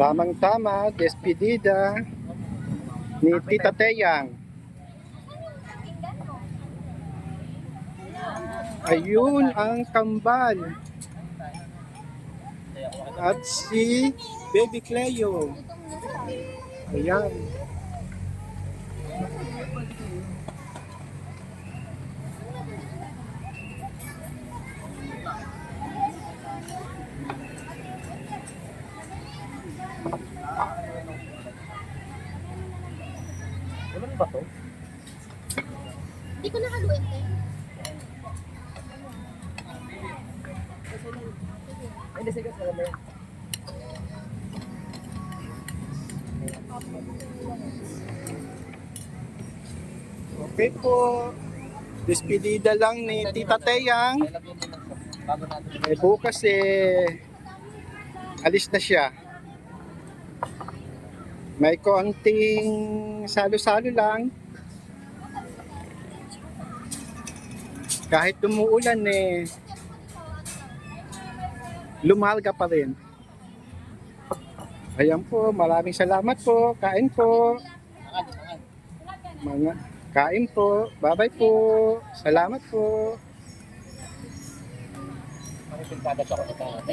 Tamang-tama, despedida ni Tita Teyang. Ayun ang kambal. At si Baby Cleo. Ayan. Ano ba to? Hindi ko nakaluin eh. Ay, sige, sige. sige. Okay po. Despedida lang ni Tita Teyang. Natin. Eh bukas eh alis na siya. May konting salo-salo lang. Kahit tumuulan eh lumalga pa rin. Ayan po, maraming salamat po. Kain po. Mga kain po. Bye-bye po. Salamat po. Pintada sa natin?